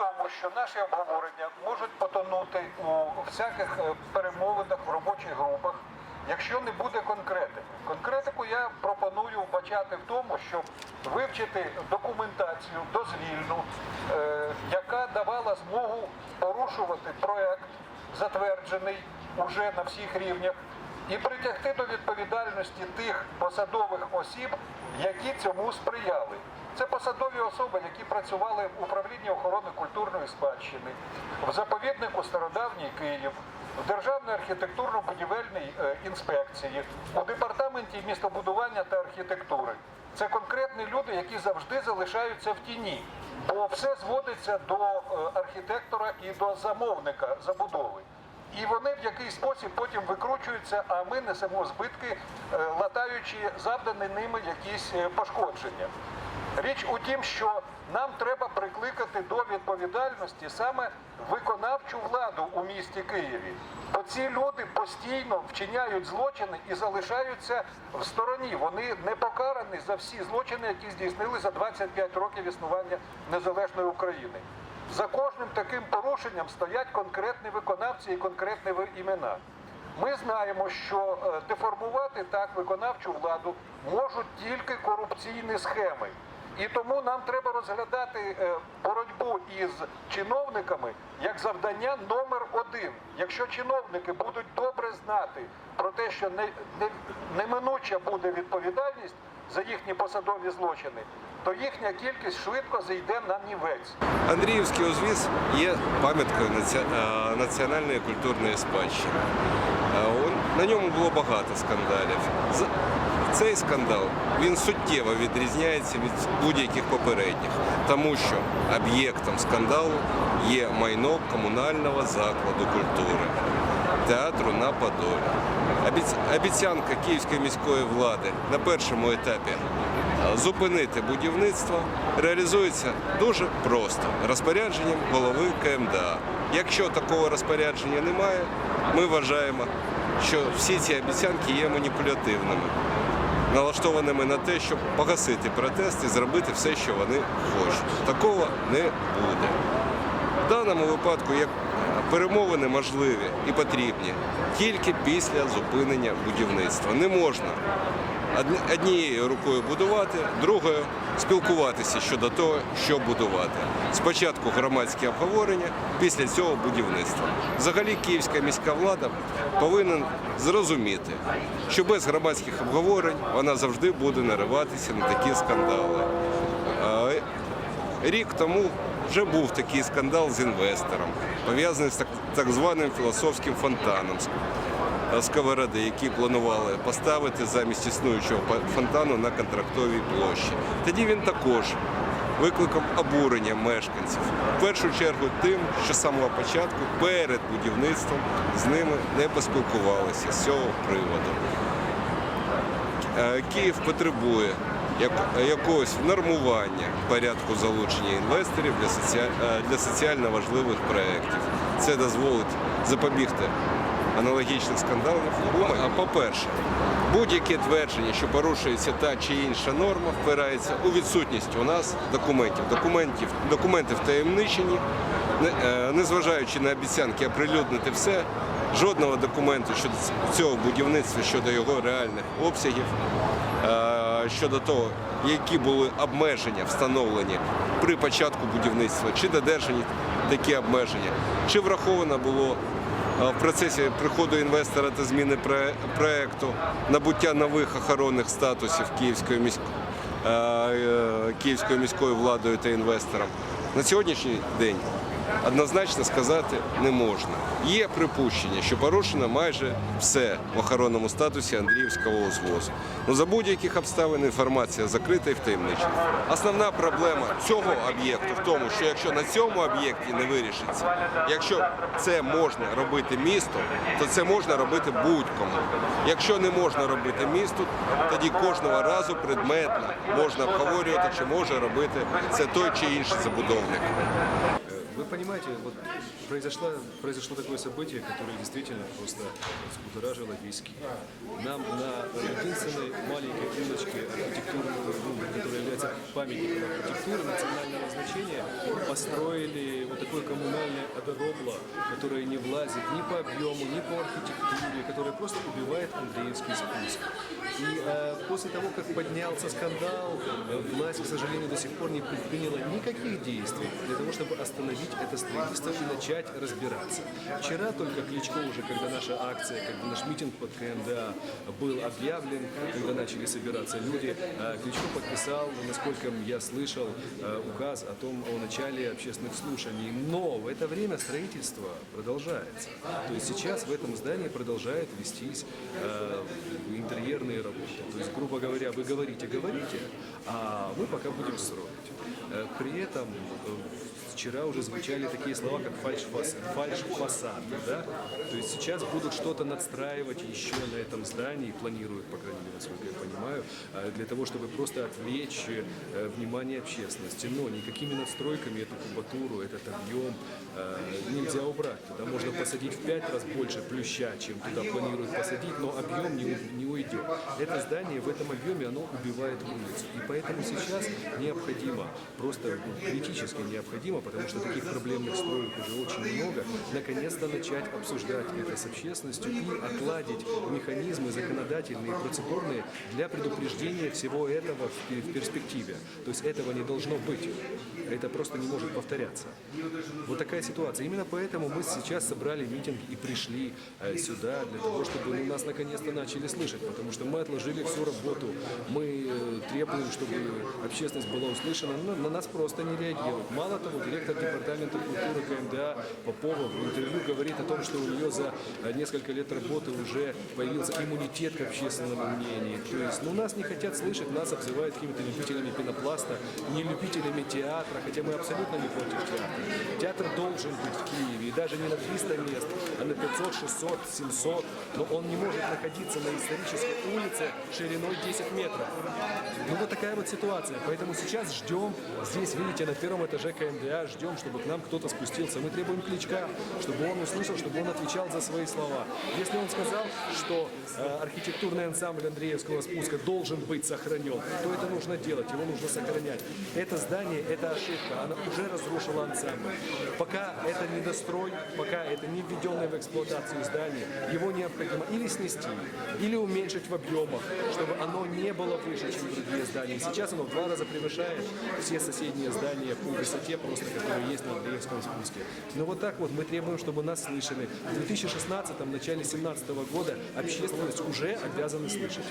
тому, що наші обговорення можуть потонути у всяких е, перемовинах в робочих групах, якщо не буде конкретики. Конкретику я пропоную вбачати в тому, щоб вивчити документацію дозвільну, е, яка давала змогу порушувати проект, затверджений уже на всіх рівнях, і притягти до відповідальності тих посадових осіб, які цьому сприяли. Це посадові особи, які працювали в управлінні охорони культурної спадщини, в заповіднику Стародавній Київ, в Державній архітектурно-будівельній е, інспекції, у департаменті містобудування та архітектури. Це конкретні люди, які завжди залишаються в тіні, бо все зводиться до е, архітектора і до замовника забудови. І вони в якийсь спосіб потім викручуються, а ми несемо збитки, е, латаючи завдані ними якісь е, пошкодження. Річ у тім, що нам треба прикликати до відповідальності саме виконавчу владу у місті Києві. Бо ці люди постійно вчиняють злочини і залишаються в стороні. Вони не покарані за всі злочини, які здійснили за 25 років існування незалежної України. За кожним таким порушенням стоять конкретні виконавці і конкретні імена. Ми знаємо, що е, деформувати так виконавчу владу можуть тільки корупційні схеми. І тому нам треба розглядати е, боротьбу із чиновниками як завдання номер один. Якщо чиновники будуть добре знати про те, що не, не, неминуча буде відповідальність за їхні посадові злочини, то їхня кількість швидко зайде на нівець. Андріївський узвіз є пам'яткою національної культурної спадщини. На ньому було багато скандалів. Цей скандал він суттєво відрізняється від будь-яких попередніх, тому що об'єктом скандалу є майно комунального закладу культури театру на Подолі. Обіцянка Київської міської влади на першому етапі зупинити будівництво реалізується дуже просто розпорядженням голови КМДА. Якщо такого розпорядження немає, ми вважаємо, що всі ці обіцянки є маніпулятивними, налаштованими на те, щоб погасити протест і зробити все, що вони хочуть. Такого не буде. В даному випадку як перемовини можливі і потрібні тільки після зупинення будівництва. Не можна однією рукою будувати, другою спілкуватися щодо того, що будувати. Спочатку громадські обговорення, після цього будівництво. Взагалі київська міська влада повинна зрозуміти, що без громадських обговорень вона завжди буде нариватися на такі скандали. Рік тому вже був такий скандал з інвестором, пов'язаний з так, званим філософським фонтаном сковороди, які планували поставити замість існуючого фонтану на контрактовій площі. Тоді він також викликав обурення мешканців. В першу чергу тим, що з самого початку перед будівництвом з ними не поспілкувалися з цього приводу. Е, Київ потребує якогось нормування порядку залучення інвесторів для, е, для соціально важливих проєктів. Це дозволить запобігти аналогічних скандалів. А по-перше, будь-яке твердження, що порушується та чи інша норма, впирається у відсутність у нас документів. Документів, документи втаємничені, е, незважаючи на обіцянки оприлюднити все, жодного документу щодо цього будівництва, щодо його реальних обсягів, е, щодо того, які були обмеження встановлені при початку будівництва, чи додержані такі обмеження, чи враховано було в процесі приходу інвестора та зміни проекту набуття нових охоронних статусів Київської міської. Київською міською владою та інвестором на сьогоднішній день однозначно сказати не можна. Є припущення, що порушено майже все в охоронному статусі Андріївського узвозу. Ну за будь-яких обставин інформація закрита і втаємничена. Основна проблема цього об'єкту в тому, що якщо на цьому об'єкті не вирішиться, якщо це можна робити містом, то це можна робити будь-кому. Якщо не можна робити місту, тоді кожного разу предметно можна обговорювати, чи може робити це той чи інший забудовник. Вы понимаете, вот произошло, произошло такое событие, которое действительно просто взбудоражило весь Киев. Нам на единственной маленькой улочке архитектурной, ну, которая является памятником архитектуры национального значения, построили вот такое коммунальное одоробло, которое не влазит ни по объему, ни по архитектуре, которое просто убивает Андреевский спуск. И э, после того, как поднялся скандал, власть, к сожалению, до сих пор не предприняла никаких действий для того, чтобы остановить это строительство и начать разбираться. Вчера только Кличко уже, когда наша акция, когда наш митинг под КМДА был объявлен, когда начали собираться люди, э, Кличко подписал, насколько я слышал, э, указ о том, о начале общественных слушаний. Но в это время строительство продолжается. То есть сейчас в этом здании продолжают вестись э, интерьерные работы. То есть, грубо говоря, вы говорите, говорите, а мы пока будем строить. Э, При этом э, вчера уже звучали такие слова, как фальш-фас- фальш-фасады, да? То есть сейчас будут что-то надстраивать еще на этом здании, планируют, по крайней мере, насколько я понимаю, э, для того, чтобы просто отвлечь внимание общественности. Но никакими надстройками эту кубатуру, этот объем э, нельзя убрать. Туда можно посадить в пять раз больше плюща, чем туда планируют посадить, но объем не, не уйдет. Это здание в этом объеме, оно убивает улицу. И поэтому сейчас необходимо, просто ну, критически необходимо, потому что таких проблемных строек уже очень много, наконец-то начать обсуждать это с общественностью и отладить механизмы законодательные, процедурные для предупреждения всего этого в перспективе. То есть этого не должно быть. Это просто не может повторяться. Вот такая ситуация. Именно поэтому мы сейчас собрали митинг и пришли э, сюда для того, чтобы нас наконец-то начали слышать, потому что мы отложили всю работу, мы э, требуем, чтобы общественность была услышана, но на нас просто не реагируют. Мало того, директор департамента культуры КМДА Попова в интервью говорит о том, что у нее за э, несколько лет работы уже появился иммунитет к общественному мнению. То есть, ну, нас не хотят слышать, нас обзывают какими-то любителями пенопласта, не любителями театра, хотя мы абсолютно не против театра. Театр должен быть в Киеве, и даже не на 300 мест, а на 500, 600, 700, но он не может находиться на исторической улице шириной 10 метров. Ну вот такая вот ситуация. Поэтому сейчас ждем, здесь, видите, на первом этаже КМДА, ждем, чтобы к нам кто-то спустился. Мы требуем Кличка, чтобы он услышал, чтобы он отвечал за свои слова. Если он сказал, что э, архитектурный ансамбль Андреевского спуска должен быть сохранен, то это нужно делать, его нужно сохранять. Это здание, это ошибка, она уже разрушила ансамбль. Пока это недострой, пока это не введенное в эксплуатацию здание, его необходимо или снести, или уменьшить в объемах, чтобы оно не было выше, чем другие здания. Сейчас оно в два раза превышает все соседние здания по высоте, просто которые есть на Андреевском спуске. Но вот так вот мы требуем, чтобы нас слышали. В 2016 начале 2017 года общественность уже обязаны слышать.